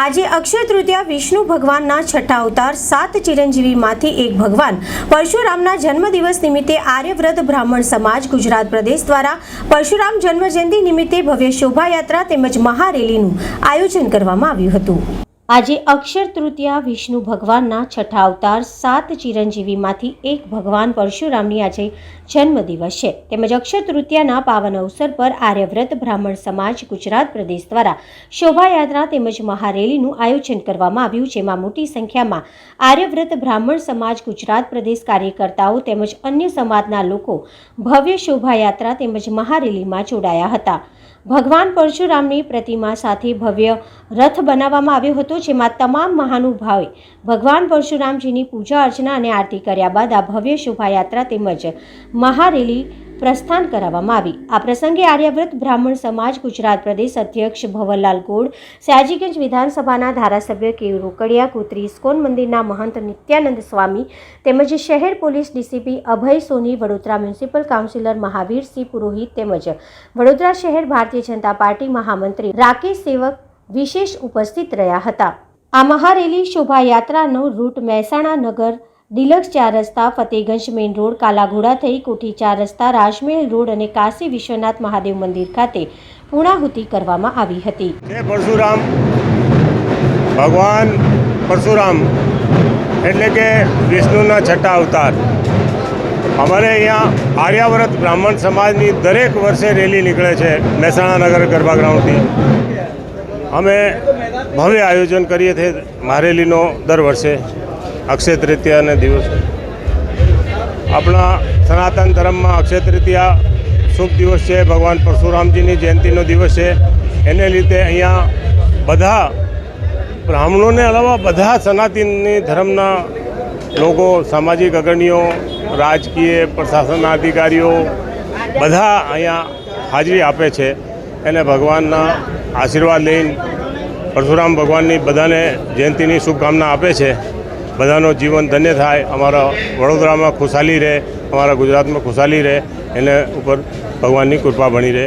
આજે અક્ષય તૃતીયા વિષ્ણુ ભગવાનના છઠ્ઠા અવતાર સાત ચિરંજીવીમાંથી એક ભગવાન. પરશુરામના જન્મદિવસ નિમિત્તે આર્યવ્રત બ્રાહ્મણ સમાજ ગુજરાત પ્રદેશ દ્વારા પરશુરામ જન્મજયંતિ નિમિત્તે ભવ્ય શોભાયાત્રા તેમજ મહારેલીનું આયોજન કરવામાં આવ્યું હતું. આજે અક્ષર તૃતીયા વિષ્ણુ ભગવાનના છઠ્ઠા અવતાર સાત ચિરંજીવીમાંથી એક ભગવાન પરશુરામની આજે જન્મદિવસ છે. તેમજ અક્ષર તૃતીયાના પાવન અવસર પર આર્યવ્રત બ્રાહ્મણ સમાજ ગુજરાત પ્રદેશ દ્વારા શોભાયાત્રા તેમજ મહારેલીનું આયોજન કરવામાં આવ્યું, જેમાં મોટી સંખ્યામાં આર્યવ્રત બ્રાહ્મણ સમાજ ગુજરાત પ્રદેશ કાર્યકર્તાઓ તેમજ અન્ય સમાજના લોકો ભવ્ય શોભાયાત્રા તેમજ મહારેલીમાં જોડાયા હતા. ભગવાન પરશુરામની પ્રતિમા સાથે ભવ્ય રથ બનાવવામાં આવ્યો હતો, જેમાં તમામ મહાનુભાવે ભગવાન પરશુરામજીની પૂજા અર્ચના અને આરતી કર્યા બાદ આ ભવ્ય શોભાયાત્રા તેમજ મહારેલી પ્રસ્થાન કરાવવામાં આવી. આ પ્રસંગે આર્યવ્રત બ્રાહ્મણ સમાજ ગુજરાત પ્રદેશ અધ્યક્ષ ભવરલાલ ગોળ, સયાજીગંજ વિધાનસભાના ધારાસભ્ય કે રોકડિયા, કુત્રી, ઇસ્કોન મંદિરના મહંત નિત્યાનંદ સ્વામી તેમજ શહેર police DCP Abhay Soni, Vadodara municipal councillor Mahavirsinh Purohit તેમજ વડોદરા શહેર ભારતીય જનતા પાર્ટી મહામંત્રી રાકેશ સેવક વિશેષ ઉપસ્થિત રહ્યા હતા. આ મહારેલી શોભાયાત્રાનો રૂટ મહેસાણા નગર ડિલક્સ ચાર રસ્તા ફતેગંજ મેઇન રોડ, કાલાઘોડા થઈ કોઠી ચાર રસ્તા રાજમહેલ રોડ અને કાશી વિશ્વનાથ મહાદેવ મંદિર ખાતે પૂર્ણાહુતિ કરવામાં આવી હતી. છે પરશુરામ. ભગવાન પરશુરામ. એટલે કે વિષ્ણુના છઠ્ઠા અવતાર. અમારે અહીંયા આર્યાવ્રત બ્રાહ્મણ સમાજની દરેક વર્ષે રેલી નીકળે છે મહેસાણા નગર ગરબા ગ્રાઉન્ડથી અમે ભવ્ય આયોજન કરીએ છીએ મહારેલીનો દર વર્ષે. અક્ષય તૃતીયાને દિવસ. આપણા સનાતન ધર્મમાં અક્ષય તૃતીયા શુભ દિવસ છે, ભગવાન પરશુરામજીની જયંતિનો દિવસ છે. એને લીધે અહીંયા બધા બ્રાહ્મણોને અલાવા બધા સનાતનની ધર્મના લોકો, સામાજિક અગ્રણીઓ, રાજકીય પ્રશાસનના અધિકારીઓ બધા અહીંયા હાજરી આપે છે. એને ભગવાનના આશીર્વાદ લઈને પરશુરામ ભગવાનની બધાને જયંતિની શુભકામના આપે છે. બધાનો જીવન ધન્ય થાય, અમારા વડોદરામાં ખુશાલી રહે, અમારા ગુજરાતમાં ખુશાલી રહે, એને ઉપર ભગવાનની કૃપા બની રહે.